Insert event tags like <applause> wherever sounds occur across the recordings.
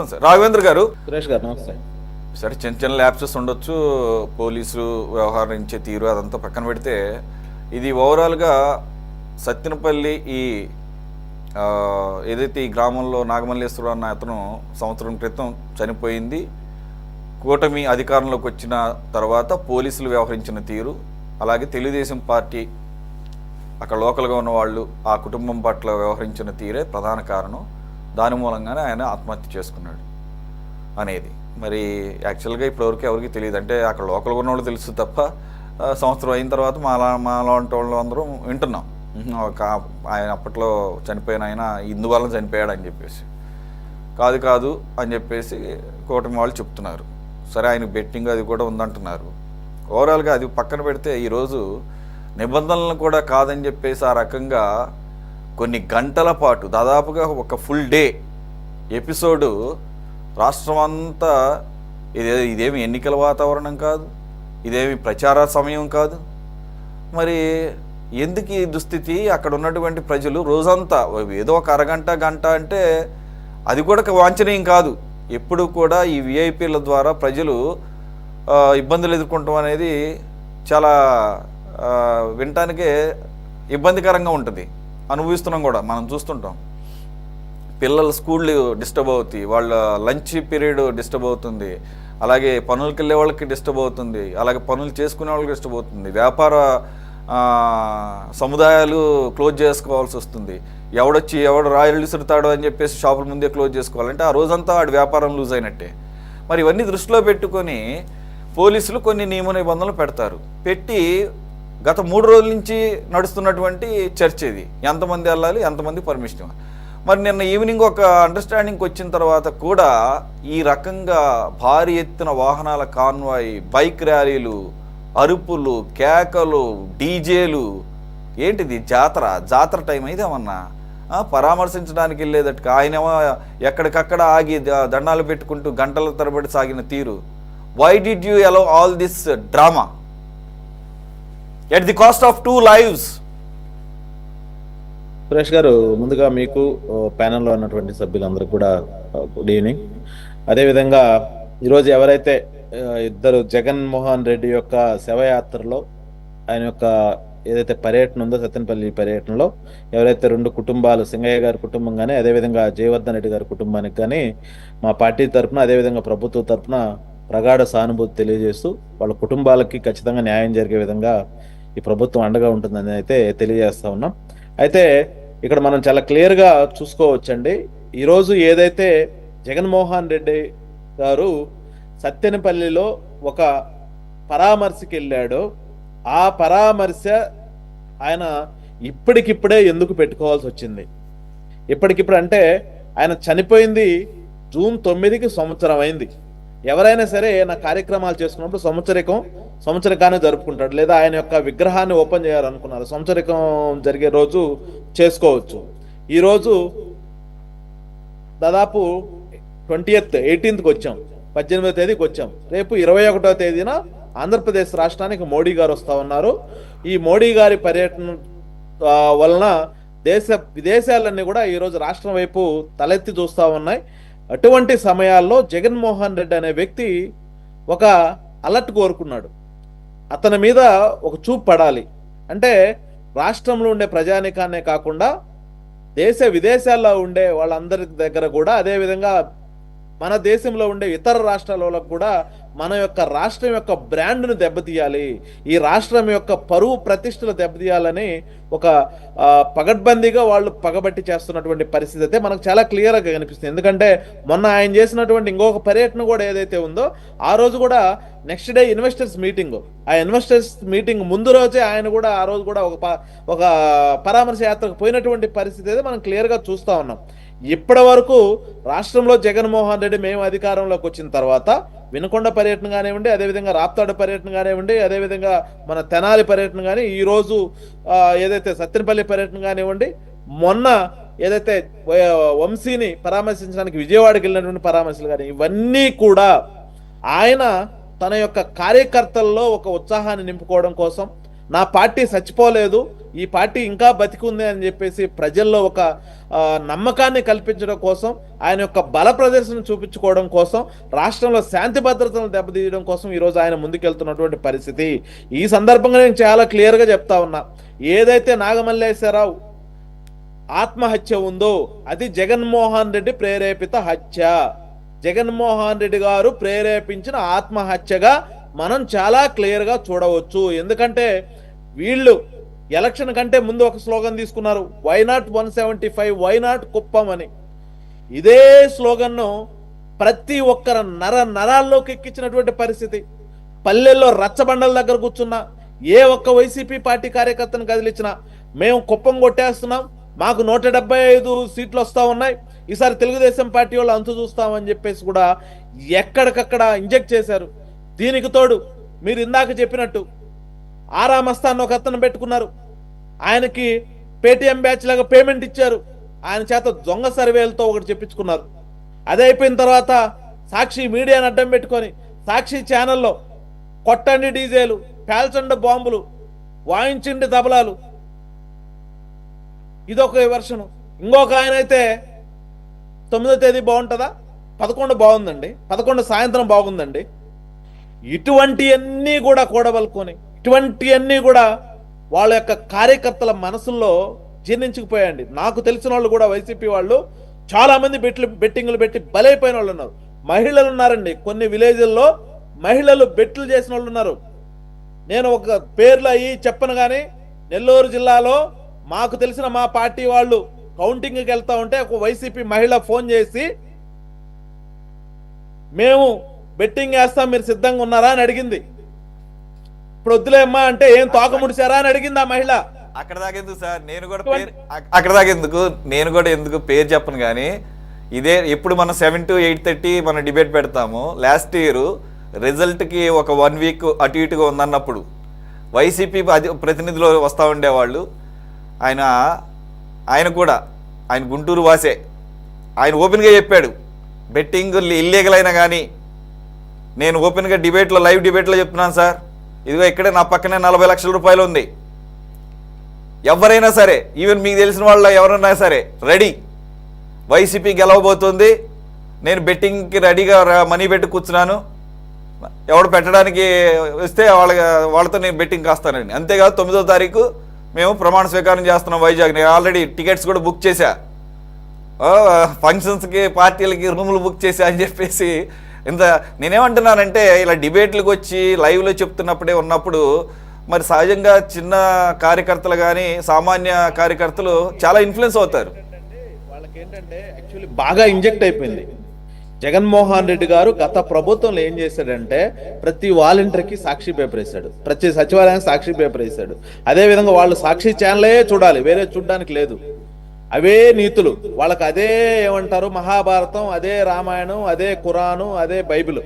Sir Raghavendra గారు. సురేష్ గారు నమస్తే. సరే చిన్న చిన్న ల్యాప్సెస్ ఉండొచ్చు. పోలీసులు వ్యవహరించే తీరు అదంతా పక్కన పెడితే ఇది ఓవరాల్గా సత్యనపల్లి ఈ ఏదైతే ఈ గ్రామంలో నాగమల్లేశ్వరరావు అన్న అతను సంవత్సరం క్రితం చనిపోయింది. కూటమి అధికారంలోకి వచ్చిన తర్వాత పోలీసులు వ్యవహరించిన తీరు అలాగే తెలుగుదేశం పార్టీ అక్కడ లోకల్గా ఉన్న వాళ్ళు ఆ కుటుంబం పట్ల వ్యవహరించిన తీరే ప్రధాన కారణం. దాని మూలంగానే ఆయన ఆత్మహత్య చేసుకున్నాడు అనేది. మరి యాక్చువల్గా ఇప్పటివరకు ఎవరికి తెలియదు. అంటే అక్కడ లోకల్గా ఉన్న వాళ్ళు తెలుసు తప్ప సంవత్సరం అయిన తర్వాత మా మాలాంటి వాళ్ళు అందరం వింటున్నాం. ఒక ఆయన అప్పట్లో చనిపోయిన ఆయన ఇందువల్ల చనిపోయాడు అని చెప్పేసి. కాదు కాదు అని చెప్పేసి కూటమి వాళ్ళు చెప్తున్నారు. సరే ఆయన బెట్టింగ్ అది కూడా ఉందంటున్నారు. ఓవరాల్గా అది పక్కన పెడితే ఈరోజు నిబంధనలను కూడా కాదని చెప్పేసి ఆ రకంగా కొన్ని గంటల పాటు దాదాపుగా ఒక ఫుల్ డే ఎపిసోడు రాష్ట్రం అంతా ఇదే ఇదేమి ఎన్నికల వాతావరణం కాదు ఇదేమి ప్రచార సమయం కాదు. మరి ఎందుకు ఈ దుస్థితి? అక్కడ ఉన్నటువంటి ప్రజలు రోజంతా ఏదో ఒక అరగంట గంట అంటే అది కూడా ఒక వాంఛనీయం కాదు. ఎప్పుడు కూడా ఈ విఐపీల ద్వారా ప్రజలు ఇబ్బందులు ఎదుర్కొంటాం అనేది చాలా వినటానికే ఇబ్బందికరంగా ఉంటుంది. అనుభవిస్తున్నాం కూడా మనం చూస్తుంటాం. పిల్లల స్కూళ్ళు డిస్టర్బ్ అవుతాయి వాళ్ళ లంచ్ పీరియడ్ డిస్టర్బ్ అవుతుంది అలాగే పనులకు వెళ్ళే వాళ్ళకి డిస్టర్బ్ అవుతుంది అలాగే పనులు చేసుకునే వాళ్ళకి డిస్టర్బ్ అవుతుంది. వ్యాపార సముదాయాలు క్లోజ్ చేసుకోవాల్సి వస్తుంది. ఎవడొచ్చి ఎవడు రాయలు సుడతాడు అని చెప్పేసి షాపుల ముందే క్లోజ్ చేసుకోవాలంటే ఆ రోజంతా ఆడి వ్యాపారం లూజ్ అయినట్టే. మరి ఇవన్నీ దృష్టిలో పెట్టుకొని పోలీసులు కొన్ని నియమ నిబంధనలు పెడతారు. పెట్టి గత మూడు రోజుల నుంచి నడుస్తున్నటువంటి చర్చ ఇది. ఎంతమంది వెళ్ళాలి ఎంతమంది పర్మిషన్ మరి నిన్న ఈవినింగ్ ఒక అండర్స్టాండింగ్కి వచ్చిన తర్వాత కూడా ఈ రకంగా భారీ ఎత్తున వాహనాల కాన్వాయ్ బైక్ ర్యాలీలు అరుపులు కేకలు డీజేలు ఏంటిది జాతర జాతర టైం అయితే ఏమన్నా? పరామర్శించడానికి వెళ్ళేదట్టుగా. ఆయనేమో ఎక్కడికక్కడ ఆగి ద- దండాలు పెట్టుకుంటూ గంటల తరబడి సాగిన తీరు. Why did you allow all this drama at the cost of two lives Suresh గారు ముందుగా మీకు ప్యానెల్లో ఉన్నటువంటి సభ్యులందరూ కూడా గుడ్ ఈవినింగ్ అదేవిధంగా ఈరోజు ఎవరైతే ఇద్దరు జగన్మోహన్ రెడ్డి యొక్క శవయాత్రలో ఆయన యొక్క ఏదైతే పర్యటన ఉందో సత్యనపల్లి పర్యటనలో ఎవరైతే రెండు కుటుంబాలు సింగయ్య గారి కుటుంబం కానీ అదేవిధంగా జయవర్ధన్ రెడ్డి గారి కుటుంబానికి కానీ మా పార్టీ తరఫున అదేవిధంగా ప్రభుత్వ తరఫున ప్రగాఢ సానుభూతి తెలియజేస్తూ వాళ్ళ కుటుంబాలకి ఖచ్చితంగా న్యాయం జరిగే విధంగా ఈ ప్రభుత్వం అండగా ఉంటుందని అయితే తెలియజేస్తా ఉన్నాం. అయితే ఇక్కడ మనం చాలా క్లియర్గా చూసుకోవచ్చండి. ఈరోజు ఏదైతే జగన్మోహన్ రెడ్డి గారు సత్తెనపల్లిలో ఒక పరామర్శకి వెళ్ళాడో ఆ పరామర్శ ఆయన ఇప్పటికిప్పుడే ఎందుకు పెట్టుకోవాల్సి వచ్చింది? ఇప్పటికిప్పుడు అంటే ఆయన చనిపోయింది జూన్ తొమ్మిదికి సంవత్సరం అయింది. ఎవరైనా సరే నా కార్యక్రమాలు చేసుకున్నప్పుడు సంవత్సరికం సంవత్సరికాన్ని జరుపుకుంటాడు. లేదా ఆయన యొక్క విగ్రహాన్ని ఓపెన్ చేయాలనుకున్నారు. సంవత్సరికం జరిగే రోజు చేసుకోవచ్చు. ఈరోజు దాదాపు ట్వంటీ ఎయిత్ ఎయిటీన్త్కి వచ్చాం. పద్దెనిమిదో తేదీకి వచ్చాం. రేపు ఇరవై ఒకటో తేదీన ఆంధ్రప్రదేశ్ రాష్ట్రానికి మోడీ గారు వస్తూ ఉన్నారు. ఈ మోడీ గారి పర్యటన వలన దేశ విదేశాలన్నీ కూడా ఈరోజు రాష్ట్రం వైపు తలెత్తి చూస్తూ ఉన్నాయి. అటువంటి సమయాల్లో జగన్మోహన్ రెడ్డి అనే వ్యక్తి ఒక అలర్ట్ కోరుకున్నాడు. అతని మీద ఒక చూపు పడాలి. అంటే రాష్ట్రంలో ఉండే ప్రజానికాన్నే కాకుండా దేశ విదేశాల్లో ఉండే వాళ్ళందరి దగ్గర కూడా అదేవిధంగా మన దేశంలో ఉండే ఇతర రాష్ట్రాల కూడా మన యొక్క రాష్ట్రం యొక్క బ్రాండ్ను దెబ్బతీయాలి. ఈ రాష్ట్రం యొక్క పరువు ప్రతిష్టలు దెబ్బతీయాలని ఒక పగడ్బందీగా వాళ్ళు పగబట్టి చేస్తున్నటువంటి పరిస్థితి అయితే మనకు చాలా క్లియర్గా కనిపిస్తుంది. ఎందుకంటే మొన్న ఆయన చేసినటువంటి ఇంకొక పర్యటన కూడా ఏదైతే ఉందో ఆ రోజు కూడా నెక్స్ట్ డే ఇన్వెస్టర్స్ మీటింగ్. ఆ ఇన్వెస్టర్స్ మీటింగ్ ముందు రోజే ఆయన కూడా ఆ రోజు కూడా ఒక ప- ఒక పరామర్శ యాత్రకు పోయినటువంటి పరిస్థితి అయితే మనం క్లియర్గా చూస్తూ ఉన్నాం. ఇప్పటి వరకు రాష్ట్రంలో జగన్మోహన్ రెడ్డి మేము అధికారంలోకి వచ్చిన తర్వాత వినుకొండ పర్యటన కానివ్వండి అదేవిధంగా రాప్తాడు పర్యటన కానివ్వండి అదేవిధంగా మన తెనాలి పర్యటన కానీ ఈరోజు ఏదైతే సత్తెనపల్లి పర్యటన కానివ్వండి మొన్న ఏదైతే వంశీని పరామర్శించడానికి విజయవాడకి వెళ్ళినటువంటి పరామర్శలు కానీ ఇవన్నీ కూడా ఆయన తన యొక్క కార్యకర్తల్లో ఒక ఉత్సాహాన్ని నింపుకోవడం కోసం నా పార్టీ చచ్చిపోలేదు ఈ పార్టీ ఇంకా బతికుంది అని చెప్పేసి ప్రజల్లో ఒక నమ్మకాన్ని కల్పించడం కోసం ఆయన యొక్క బల ప్రదర్శన చూపించుకోవడం కోసం రాష్ట్రంలో శాంతి భద్రతలను దెబ్బతీయడం కోసం ఈరోజు ఆయన ముందుకెళ్తున్నటువంటి పరిస్థితి. ఈ సందర్భంగా నేను చాలా క్లియర్గా చెప్తా ఉన్నా. ఏదైతే నాగమల్లేశ్వరరావు ఆత్మహత్య ఉందో అది జగన్మోహన్ రెడ్డి ప్రేరేపిత హత్య. జగన్మోహన్ రెడ్డి గారు ప్రేరేపించిన ఆత్మహత్యగా మనం చాలా క్లియర్గా చూడవచ్చు. ఎందుకంటే వీళ్ళు ఎలక్షన్ కంటే ముందు ఒక స్లోగన్ తీసుకున్నారు. Why not one seventy five why not Kuppam అని. ఇదే స్లోగన్ను ప్రతి ఒక్కర నర నరాల్లోకి ఎక్కించినటువంటి పరిస్థితి. పల్లెల్లో రచ్చబండల దగ్గర కూర్చున్నా ఏ ఒక్క వైసీపీ పార్టీ కార్యకర్తను కదిలించినా మేము కుప్పం కొట్టేస్తున్నాం మాకు నూట డెబ్బై ఐదు సీట్లు వస్తూ ఉన్నాయి ఈసారి తెలుగుదేశం పార్టీ వాళ్ళు అంతు చూస్తామని చెప్పేసి కూడా ఎక్కడికక్కడ ఇంజెక్ట్ చేశారు. దీనికి తోడు మీరు ఇందాక చెప్పినట్టు ఆరామస్తాన్ని ఒక అతను పెట్టుకున్నారు. ఆయనకి పేటిఎం బ్యాచ్ లాగా పేమెంట్ ఇచ్చారు. ఆయన చేత దొంగ సర్వేలతో ఒకటి చెప్పించుకున్నారు. అదే అయిపోయిన తర్వాత సాక్షి మీడియాని అడ్డం పెట్టుకొని సాక్షి ఛానల్లో కొట్టండి డీజేలు పేల్చండి బాంబులు వాయించండి దబలాలు. ఇదొక వెర్షను ఇంకొక ఆయన అయితే తొమ్మిదో తేదీ బాగుంటుందా? పదకొండు బాగుందండి. పదకొండు సాయంత్రం బాగుందండి. ఇటువంటి అన్నీ కూడా కూడబలుకొని ఇటువంటివన్నీ కూడా వాళ్ళ యొక్క కార్యకర్తల మనసుల్లో జీర్ణించుకుపోయాయండి. నాకు తెలిసిన వాళ్ళు కూడా వైసీపీ వాళ్ళు చాలామంది బెట్లు బెట్టింగ్లు పెట్టి బలైపోయిన వాళ్ళు ఉన్నారు. మహిళలు ఉన్నారండి. కొన్ని విలేజ్ల్లో మహిళలు బెట్లు చేసిన వాళ్ళు ఉన్నారు. నేను ఒక పేర్లు అయ్యి చెప్పను కానీ నెల్లూరు జిల్లాలో మాకు తెలిసిన మా పార్టీ వాళ్ళు కౌంటింగ్కి వెళ్తా ఉంటే ఒక వైసీపీ మహిళ ఫోన్ చేసి మేము బెట్టింగ్ వేస్తాం మీరు సిద్ధంగా ఉన్నారా? అని అడిగింది. ఇప్పుడు వద్దులేమ్మా అంటే ఏం తోక ముడిచారా అని అడిగింది ఆ మహిళ. అక్కడ దాకా ఎందుకు సార్? నేను కూడా పేరు అక్- అక్కడ దాకా ఎందుకు? నేను కూడా ఎందుకు పేరు చెప్పను కానీ ఇదే ఎప్పుడు మనం సెవెన్ టు ఎయిట్ థర్టీ మనం డిబేట్ పెడతాము. లాస్ట్ ఇయర్ రిజల్ట్కి ఒక వన్ వీక్ అటు ఇటుగా ఉందన్నప్పుడు వైసీపీ అధి- ప్రతినిధులు వస్తూ ఉండేవాళ్ళు. ఆయన ఆయన కూడా ఆయన గుంటూరు వాసే. ఆయన ఓపెన్గా చెప్పాడు. బెట్టింగ్ ఇల్లీగల్ అయినా కానీ నేను ఓపెన్గా డిబేట్లో లైవ్ డిబేట్లో చెప్తున్నాను సార్. ఇదిగో ఇక్కడే నా పక్కనే నలభై లక్షల రూపాయలు ఉంది. ఎవరైనా సరే ఈవెన్ మీకు తెలిసిన వాళ్ళు ఎవరైనా సరే రెడీ వైసీపీ గెలవబోతుంది. నేను బెట్టింగ్కి రెడీగా మనీ పెట్టి కూర్చున్నాను. ఎవడు పెట్టడానికి వస్తే వాళ్ళ వాళ్ళతో నేను బెట్టింగ్ కాస్తానండి. అంతేకాదు తొమ్మిదో తారీఖు మేము ప్రమాణ స్వీకారం చేస్తున్నాం వైజాగ్. నేను ఆల్రెడీ టికెట్స్ కూడా బుక్ చేశా. ఫంక్షన్స్కి పార్టీలకి రూములు బుక్ చేశా అని చెప్పేసి ఇంత నేనేమంటున్నానంటే ఇలా డిబేట్లకు వచ్చి లైవ్లో చెప్తున్నప్పుడే ఉన్నప్పుడు మరి సహజంగా చిన్న కార్యకర్తలు కానీ సామాన్య కార్యకర్తలు చాలా ఇన్ఫ్లుయెన్స్ అవుతారు. వాళ్ళకి ఏంటంటే యాక్చువల్లీ బాగా ఇంజెక్ట్ అయిపోయింది. జగన్మోహన్ రెడ్డి గారు గత ప్రభుత్వంలో ఏం చేశాడంటే ప్రతి వాలంటీర్కి సాక్షి పేపర్ వేశాడు. ప్రతి సచివాలయానికి సాక్షి పేపర్ వేశాడు. అదే విధంగా వాళ్ళు సాక్షి ఛానలే చూడాలి. వేరే చూడడానికి లేదు. అవే నీతులు. వాళ్ళకి అదే ఏమంటారు? మహాభారతం అదే రామాయణం అదే ఖురాను అదే బైబిల్.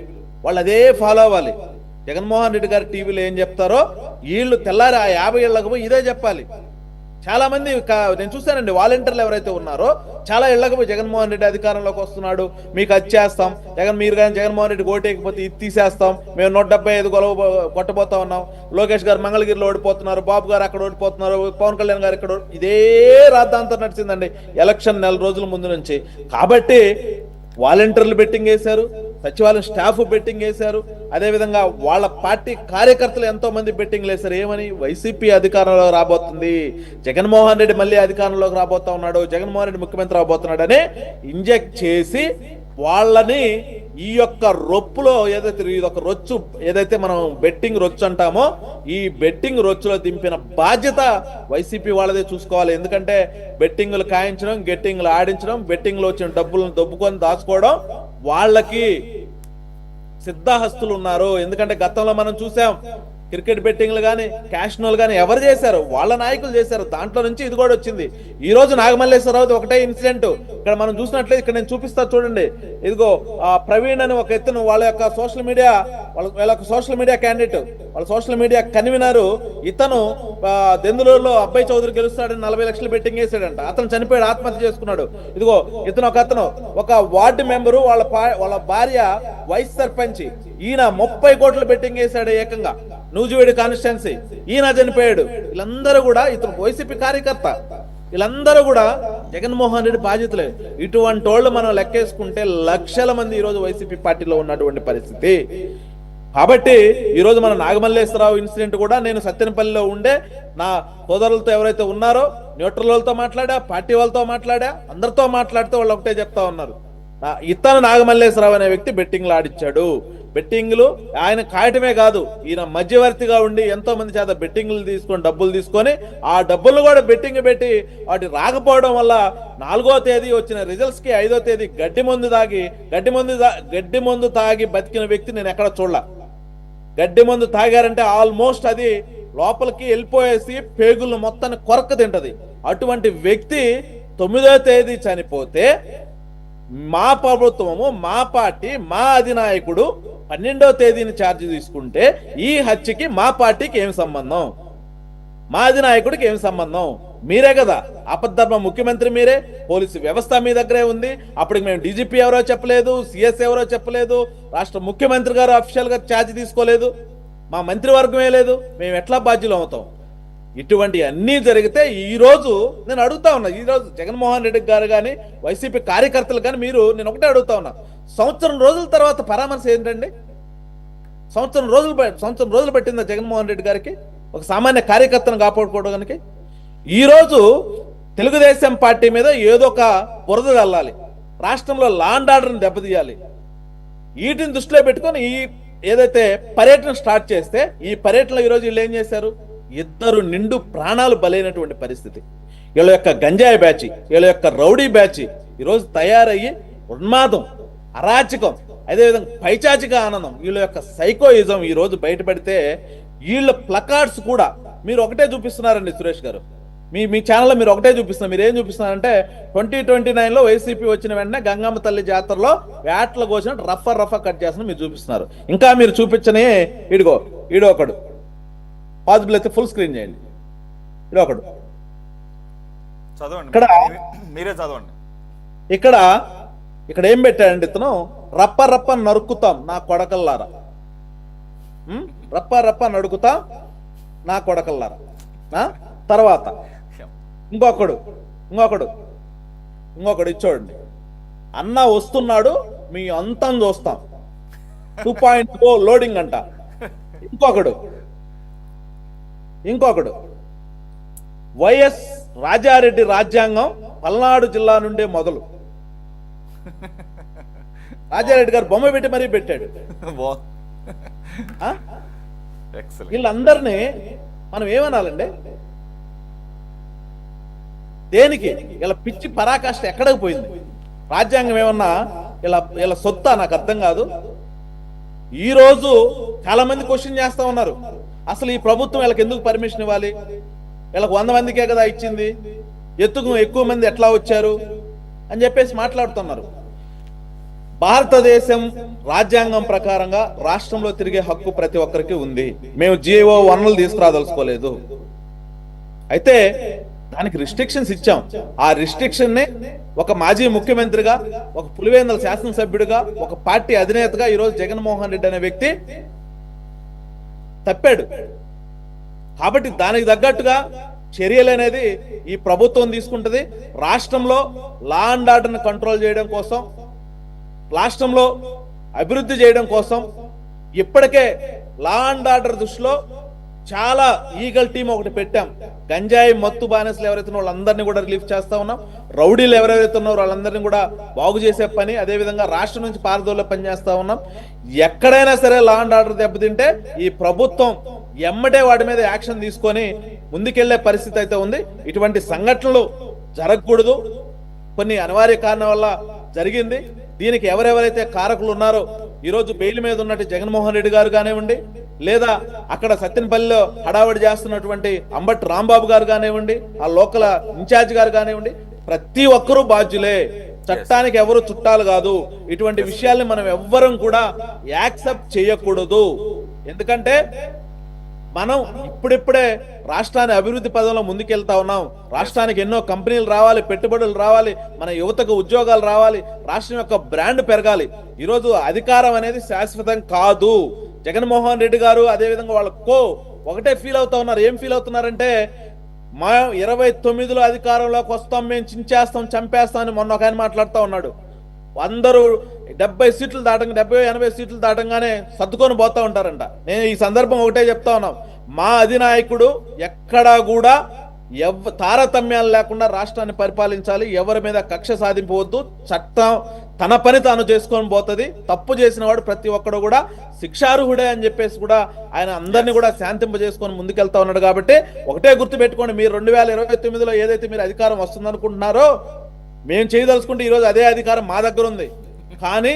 వాళ్ళు అదే ఫాలో అవ్వాలి. జగన్మోహన్ రెడ్డి గారి టీవీలో ఏం చెప్తారో? వీళ్ళు తెల్లారి ఆ యాభై ఏళ్ళకు పోయి ఇదే చెప్పాలి. చాలా మంది నేను చూశానండి వాలంటీర్లు ఎవరైతే ఉన్నారో చాలా ఇళ్ళకు జగన్మోహన్ రెడ్డి అధికారంలోకి వస్తున్నాడు మీకు అది చేస్తాం. జగన్ మీరు కానీ జగన్మోహన్ రెడ్డి ఓటేయకపోతే ఇది తీసేస్తాం. మేము నూట డెబ్బై ఐదు గొలవ కొట్టబోతా ఉన్నాం. లోకేష్ గారు మంగళగిరిలో ఓడిపోతున్నారు బాబు గారు అక్కడ ఓడిపోతున్నారు పవన్ కళ్యాణ్ గారు ఇక్కడ ఇదే రాద్దాంతం నడిచిందండి ఎలక్షన్ నెల రోజుల ముందు నుంచి. కాబట్టి వాలంటీర్లు బెట్టింగ్ వేశారు సచివాలయం స్టాఫ్ బెట్టింగ్ వేశారు. అదేవిధంగా వాళ్ళ పార్టీ కార్యకర్తలు ఎంతో మంది బెట్టింగ్ వేశారు. ఏమని? వైసీపీ అధికారంలో రాబోతుంది. జగన్మోహన్ రెడ్డి మళ్ళీ అధికారంలోకి రాబోతా ఉన్నాడు. జగన్మోహన్ రెడ్డి ముఖ్యమంత్రి రాబోతున్నాడు అని ఇంజెక్ట్ చేసి వాళ్ళని ఈ యొక్క రొప్పులో ఏదైతే ఇది ఒక రొచ్చు ఏదైతే మనం బెట్టింగ్ రొచ్చు అంటామో ఈ బెట్టింగ్ రొచ్చులో దింపిన బాధ్యత వైసీపీ వాళ్ళదే చూసుకోవాలి. ఎందుకంటే బెట్టింగ్లు కాయించడం గెట్టింగ్లు ఆడించడం బెట్టింగ్లో వచ్చిన డబ్బులను దొబ్బుకొని దాచుకోవడం వాళ్ళకి సిద్ధహస్తులు ఉన్నారు. ఎందుకంటే గతంలో మనం చూసాం క్రికెట్ బెట్టింగ్లు కానీ క్యాష్నోలు కానీ ఎవరు చేశారు? వాళ్ళ నాయకులు చేశారు. దాంట్లో నుంచి ఇది కూడా వచ్చింది. ఈ రోజు నాగమల్లేశ్వరరావు ఒకటే ఇన్సిడెంట్ ఇక్కడ మనం చూసినట్లయితే ఇక్కడ నేను చూపిస్తా చూడండి. ఇదిగో ఆ ప్రవీణ్ అని ఒక ఎత్తును వాళ్ళ యొక్క సోషల్ మీడియా వాళ్ళ వాళ్ళ యొక్క సోషల్ మీడియా క్యాండిడేట్ వాళ్ళ సోషల్ మీడియా కన్వీనరు. ఇతను దెందులూరులో అబ్బాయి చౌదరి గెలుస్తాడని నలభై లక్షలు బెట్టింగ్ వేసాడంట అతను చనిపోయాడు ఆత్మహత్య చేసుకున్నాడు. ఇదిగో ఇతను ఒక అతను ఒక వార్డు మెంబరు వాళ్ళ పా- వాళ్ళ భార్య వైస్ సర్పంచ్. ఈయన ముప్పై కోట్లు బెట్టింగ్ వేసాడు ఏకంగా. నూజివేడి కాన్స్టిట్యున్సీ ఈయన చనిపోయాడు. వీళ్ళందరూ కూడా ఇతను వైసీపీ కార్యకర్త. వీళ్ళందరూ కూడా జగన్మోహన్ రెడ్డి బాధ్యతలే. ఇటువంటి వాళ్ళు మనం లెక్కేసుకుంటే లక్షల మంది ఈరోజు వైసీపీ పార్టీలో ఉన్నటువంటి పరిస్థితి. కాబట్టి ఈరోజు మన నాగమల్లేశ్వరరావు ఇన్సిడెంట్ కూడా నేను సత్యనపల్లిలో ఉండే నా సోదరులతో ఎవరైతే ఉన్నారో న్యూట్రల్ వాళ్ళతో మాట్లాడా పార్టీ వాళ్ళతో మాట్లాడా అందరితో మాట్లాడితే వాళ్ళు ఒకటే చెప్తా ఉన్నారు. ఇతను నాగమల్లేశ్వరరావు అనే వ్యక్తి బెట్టింగ్లు ఆడిచ్చాడు. బెట్టింగ్లు ఆయన కాయటమే కాదు ఈయన మధ్యవర్తిగా ఉండి ఎంతో మంది చేత బెట్టింగ్లు తీసుకొని డబ్బులు తీసుకొని ఆ డబ్బులు కూడా బెట్టింగ్ పెట్టి వాటి రాకపోవడం వల్ల నాలుగో తేదీ వచ్చిన రిజల్ట్స్కి ఐదో తేదీ గడ్డి మందు తాగి గడ్డి మందు గడ్డి మందు తాగి బతికిన వ్యక్తి నేను ఎక్కడ చూడలా. గడ్డి మందు తాగారంటే ఆల్మోస్ట్ అది లోపలికి వెళ్ళిపోయేసి పేగులు మొత్తాన్ని కొరక తింటది. అటువంటి వ్యక్తి తొమ్మిదో తేదీ చనిపోతే మా ప్రభుత్వము మా పార్టీ మా అధినాయకుడు పన్నెండో తేదీని ఛార్జ్ తీసుకుంటే ఈ హత్యకి మా పార్టీకి ఏం సంబంధం? మా అధినాయకుడికి ఏం సంబంధం? మీరే కదా. అపద్ధర్మ ముఖ్యమంత్రి మీరే. పోలీసు వ్యవస్థ మీ దగ్గరే ఉంది. అప్పటికి మేము డీజీపీ ఎవరో చెప్పలేదు సిఎస్ ఎవరో చెప్పలేదు రాష్ట్ర ముఖ్యమంత్రి గారు అఫీషియల్గా ఛార్జ్ తీసుకోలేదు. మా మంత్రివర్గమే లేదు. మేము ఎట్లా బాధ్యులు అవుతాం? ఇటువంటి అన్నీ జరిగితే ఈరోజు నేను అడుగుతా ఉన్నా. ఈ రోజు జగన్మోహన్ రెడ్డి గారు కానీ వైసీపీ కార్యకర్తలు కానీ మీరు నేను ఒకటే అడుగుతా ఉన్నా. సంవత్సరం రోజుల తర్వాత పరామర్శ ఏంటండి? సంవత్సరం రోజులు సంవత్సరం రోజులు పట్టిందా జగన్మోహన్ రెడ్డి గారికి? ఒక సామాన్య కార్యకర్తను కాపాడుకోవడానికి? ఈరోజు తెలుగుదేశం పార్టీ మీద ఏదో ఒక బురద చల్లాలి రాష్ట్రంలో లాండ్ ఆర్డర్ని దెబ్బతీయాలి. వీటిని దృష్టిలో పెట్టుకొని ఈ ఏదైతే పర్యటన స్టార్ట్ చేస్తే ఈ పర్యటనలో ఈరోజు వీళ్ళు ఏం చేశారు? ఇద్దరు నిండు ప్రాణాలు బలైనటువంటి పరిస్థితి. వీళ్ళ యొక్క గంజాయి బ్యాచ్ వీళ్ళ యొక్క రౌడీ బ్యాచ్ ఈరోజు తయారయ్యి ఉన్మాదం అరాచకం అదేవిధంగా పైచాచిక ఆనందం వీళ్ళ యొక్క సైకోయిజం ఈ రోజు బయటపడితే వీళ్ళ ప్లకార్డ్స్ కూడా మీరు ఒకటే చూపిస్తున్నారండి సురేష్ గారు. మీ మీ ఛానల్లో మీరు ఒకటే చూపిస్తున్నారు. మీరు ఏం చూపిస్తున్నారంటే ట్వంటీ ట్వంటీ నైన్లో వైసీపీ వచ్చిన వెంటనే గంగమ్మ తల్లి జాతరలో వేటలు కోసినట్టు రఫర్ రఫ కట్ చేస్తున్న మీరు చూపిస్తున్నారు. ఇంకా మీరు చూపించని ఇడిగో ఈడో ఒకడు. పాజిబుల్ అయితే ఫుల్ స్క్రీన్ చేయండి. ఈడో ఒకడు. చదవండి. ఇక్కడ- మీరే చదవండి. ఇక్కడ ఇక్కడ ఏం పెట్టాడండి ఇతను? రప్ప రప్ప నరుకుతాం నా కొడకల్లారా? రప్ప రప్ప నడుకుతాం నా కొడకల్లారా. ఆ? తర్వాత ఇంకొకడు ఇంకొకడు ఇంకొకడు ఇచ్చోడండి అన్న వస్తున్నాడు మీ అంతం చూస్తాం. <laughs> టూ పాయింట్ ఓ లోడింగ్ అంట. ఇంకొకడు ఇంకొకడు. వైఎస్ రాజారెడ్డి రాజ్యాంగం పల్నాడు జిల్లా నుండే మొదలు. రాజారెడ్డి గారు బొమ్మ పెట్టి మరీ పెట్టాడు. వీళ్ళందరినీ మనం ఏమనాలండి? దేనికి? ఇలా పిచ్చి పరాకాష్ట ఎక్కడికి పోయింది? రాజ్యాంగం ఏమన్నా ఇలా ఇలా సొత్తా? నాకు అర్థం కాదు. ఈ రోజు చాలా మంది క్వశ్చన్ చేస్తా ఉన్నారు. అసలు ఈ ప్రభుత్వం వీళ్ళకి ఎందుకు పర్మిషన్ ఇవ్వాలి? వీళ్ళకి వంద మందికే కదా ఇచ్చింది. ఎత్తుకు ఎక్కువ మంది ఎట్లా వచ్చారు? అని చెప్పేసి మాట్లాడుతున్నారు. భారతదేశం రాజ్యాంగం ప్రకారంగా రాష్ట్రంలో తిరిగే హక్కు ప్రతి ఒక్కరికి ఉంది. మేము జిఓ వన్లు తీసుకురాదలుచుకోలేదు. అయితే దానికి రిస్ట్రిక్షన్స్ ఇచ్చాం. ఆ రిస్ట్రిక్షన్ని ఒక మాజీ ముఖ్యమంత్రిగా ఒక పులివేందల శాసనసభ్యుడిగా ఒక పార్టీ అధినేతగా ఈరోజు జగన్మోహన్ రెడ్డి అనే వ్యక్తి తప్పాడు. కాబట్టి దానికి తగ్గట్టుగా చర్యలు అనేది ఈ ప్రభుత్వం తీసుకుంటుంది. రాష్ట్రంలో లా అండ్ ఆర్డర్ని కంట్రోల్ చేయడం కోసం రాష్ట్రంలో అభివృద్ధి చేయడం కోసం ఇప్పటికే లా అండ్ ఆర్డర్ దృష్టిలో చాలా ఈగల్ టీం ఒకటి పెట్టాం. గంజాయి మత్తు బానిసలు ఎవరైతే వాళ్ళందరినీ కూడా రిలీఫ్ చేస్తా ఉన్నాం. రౌడీలు ఎవరెవరైతే ఉన్నారో వాళ్ళందరినీ కూడా బాగు చేసే పని అదేవిధంగా రాష్ట్రం నుంచి పారదోలే పనిచేస్తా ఉన్నాం. ఎక్కడైనా సరే లా అండ్ ఆర్డర్ దెబ్బతింటే ఈ ప్రభుత్వం ఎమ్మటే వాటి మీద యాక్షన్ తీసుకొని ముందుకెళ్ళే పరిస్థితి అయితే ఉంది. ఇటువంటి సంఘటనలు జరగకూడదు. కొన్ని అనివార్య కారణం వల్ల జరిగింది. దీనికి ఎవరెవరైతే కారకులు ఉన్నారో ఈరోజు బెయిల్ మీద ఉన్నట్టు జగన్మోహన్ రెడ్డి గారు కానివ్వండి లేదా అక్కడ సత్యనపల్లిలో హడావడి చేస్తున్నటువంటి అంబట్ రాంబాబు గారు కానివ్వండి ఆ లోకల్ ఇన్ఛార్జ్ గారు కానివ్వండి ప్రతి ఒక్కరూ బాధ్యులే. చట్టానికి ఎవరు చుట్టాలు కాదు. ఇటువంటి విషయాల్ని మనం ఎవ్వరం కూడా యాక్సెప్ట్ చేయకూడదు. ఎందుకంటే మనం ఇప్పుడిప్పుడే రాష్ట్రాన్ని అభివృద్ధి పదంలో ముందుకెళ్తా ఉన్నాం. రాష్ట్రానికి ఎన్నో కంపెనీలు రావాలి పెట్టుబడులు రావాలి మన యువతకు ఉద్యోగాలు రావాలి రాష్ట్రం యొక్క బ్రాండ్ పెరగాలి. ఈరోజు అధికారం అనేది శాశ్వతం కాదు. జగన్మోహన్ రెడ్డి గారు అదేవిధంగా వాళ్ళ కో ఒకటే ఫీల్ అవుతా ఉన్నారు. ఏం ఫీల్ అవుతున్నారంటే మా ఇరవై తొమ్మిదిలో అధికారంలోకి వస్తాం మేము చించేస్తాం చంపేస్తాం అని మొన్న ఒక ఆయన మాట్లాడుతూ ఉన్నాడు. అందరూ డెబ్బై సీట్లు దాటంగా డెబ్బై ఎనభై సీట్లు దాటంగానే సర్దుకొని పోతా ఉంటారంట. నేను ఈ సందర్భం ఒకటే చెప్తా ఉన్నాం. మా అధినాయకుడు ఎక్కడా కూడా ఎవ తారతమ్యాలు లేకుండా రాష్ట్రాన్ని పరిపాలించాలి ఎవరి మీద కక్ష సాధింపవద్దు చట్టం తన పని తాను చేసుకొని పోతుంది. తప్పు చేసిన వాడు ప్రతి ఒక్కడు కూడా శిక్షార్హుడే అని చెప్పేసి కూడా ఆయన అందరినీ కూడా శాంతింప చేసుకొని ముందుకెళ్తా ఉన్నాడు కాబట్టి ఒకటే గుర్తు పెట్టుకోండి మీరు రెండు వేల ఇరవై తొమ్మిదిలో ఏదైతే మీరు అధికారం వస్తుందనుకుంటున్నారో మేము చేయదలుచుకుంటే ఈరోజు అదే అధికారం మా దగ్గర ఉంది. కానీ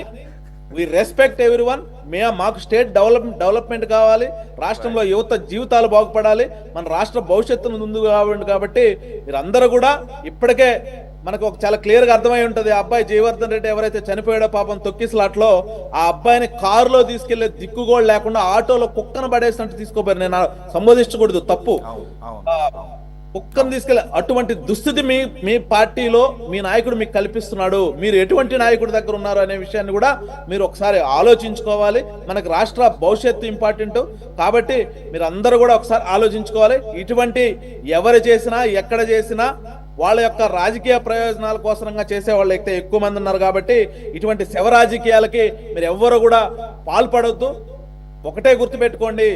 we respect everyone may మాకు స్టేట్ డెవలప్ డెవలప్మెంట్ కావాలి. రాష్ట్రంలో యువత జీవితాలు బాగుపడాలి. మన రాష్ట్ర భవిష్యత్తు ముందు కాబట్టి మీరందరూ కూడా ఇప్పటికే మనకు ఒక చాలా క్లియర్గా అర్థమై ఉంటది. ఆ అబ్బాయి జయవర్ధన్ రెడ్డి ఎవరైతే చనిపోయాడో పాపం తొక్కిసలాట్లో ఆ అబ్బాయిని కారులో తీసుకెళ్ళే దిక్కు కూడా లేకుండా ఆటోలో కుక్కను పడేసినట్టు తీసుకోపోయారు. నేను సంబోధించకూడదు తప్పు. కుక్కను తీసుకెళ్ళి అటువంటి దుస్థితి మీ మీ పార్టీలో మీ నాయకుడు మీకు కల్పిస్తున్నాడు. మీరు ఎటువంటి నాయకుడి దగ్గర ఉన్నారు అనే విషయాన్ని కూడా మీరు ఒకసారి ఆలోచించుకోవాలి. మనకు రాష్ట్ర భవిష్యత్తు ఇంపార్టెంట్ కాబట్టి మీరు అందరూ కూడా ఒకసారి ఆలోచించుకోవాలి. ఇటువంటి ఎవరు చేసినా ఎక్కడ చేసినా వాళ్ళ యొక్క రాజకీయ ప్రయోజనాల కోసంగా చేసే వాళ్ళు అయితే ఎక్కువ మంది ఉన్నారు కాబట్టి ఇటువంటి శవ రాజకీయాలకి మీరు ఎవ్వరు కూడా పాల్పడొద్దు. ఒకటే గుర్తుపెట్టుకోండి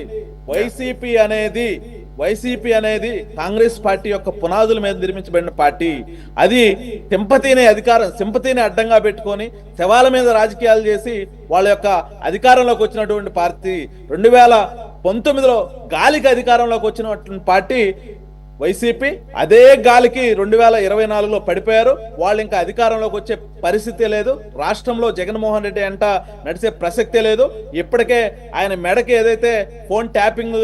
వైసీపీ అనేది వైసీపీ అనేది కాంగ్రెస్ పార్టీ యొక్క పునాదుల మీద నిర్మించబడిన పార్టీ. అది సింపతిని అధికారం సింపతిని అడ్డంగా పెట్టుకొని శవాల మీద రాజకీయాలు చేసి వాళ్ళ యొక్క అధికారంలోకి వచ్చినటువంటి పార్టీ. రెండు వేల పంతొమ్మిదిలో గాలికి అధికారంలోకి వచ్చినటువంటి పార్టీ వైసీపీ అదే గాలికి రెండు వేల ఇరవై నాలుగులో పడిపోయారు. వాళ్ళు ఇంకా అధికారంలోకి వచ్చే పరిస్థితి లేదు. రాష్ట్రంలో జగన్మోహన్ రెడ్డి అంట నడిచే ప్రసక్తే లేదు. ఇప్పటికే ఆయన మెడకి ఏదైతే ఫోన్ ట్యాపింగ్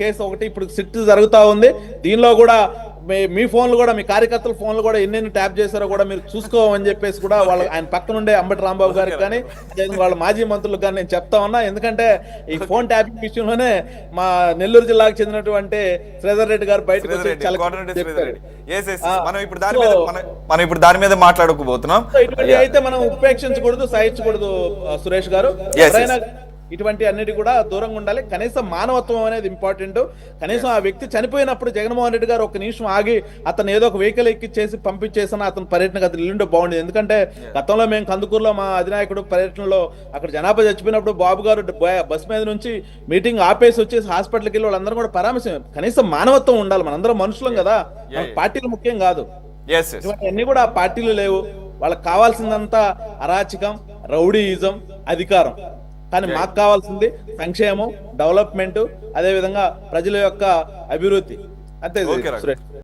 కేసు ఒకటి ఇప్పుడు సిట్ జరుగుతూ ఉంది. దీనిలో కూడా మీ- మీ ఫోన్లు కూడా మీ కార్యకర్తల ఫోన్లు కూడా ఎన్నెన్ని ట్యాప్ చేశారో కూడా మీరు చూసుకోమని చెప్పేసి కూడా వాళ్ళ ఆయన పక్కన ఉండే అంబటి రాంబాబు గారికి కానీ వాళ్ళ మాజీ మంత్రులకు కానీ నేను చెప్తా ఉన్నా. ఎందుకంటే ఈ ఫోన్ ట్యాపింగ్ విషయంలోనే మా నెల్లూరు జిల్లాకు చెందినటువంటి శ్రీధర్ రెడ్డి గారు బయటకు మనం ఇప్పుడు దాని మీద మన- ఇప్పుడు దాని మీద మాట్లాడుకోబోతున్నాం అయితే మనం ఉపేక్షించకూడదు సహించకూడదు సురేష్ గారు. ఇటువంటి అన్నిటి కూడా దూరంగా ఉండాలి. కనీసం మానవత్వం అనేది ఇంపార్టెంట్. కనీసం ఆ వ్యక్తి చనిపోయినప్పుడు జగన్మోహన్ రెడ్డి గారు ఒక నిమిషం ఆగి అతను ఏదో ఒక వెహికల్ ఎక్కిచ్చేసి పంపించేసిన అతని పర్యటనకు అతను ఇల్లుంటే బాగుండేది. ఎందుకంటే గతంలో మేము కందుకూరులో మా అధినాయకుడు పర్యటనలో అక్కడ జనాభా చచ్చిపోయినప్పుడు బాబు గారు బ- బస్ మీద నుంచి మీటింగ్ ఆపేసి వచ్చేసి హాస్పిటల్కి వెళ్ళి వాళ్ళందరూ కూడా పరామర్శం కనీసం మానవత్వం ఉండాలి. మనందరం మనుషులం కదా. మన పార్టీలు ముఖ్యం కాదు. ఇవన్నీ కూడా పార్టీలు లేవు. వాళ్ళకి కావాల్సిందంతా అరాచకం రౌడీయిజం అధికారం. కానీ మాకు కావాల్సింది సంక్షేమం డెవలప్మెంట్ అదే విధంగా ప్రజల యొక్క అభివృద్ధి. అంతే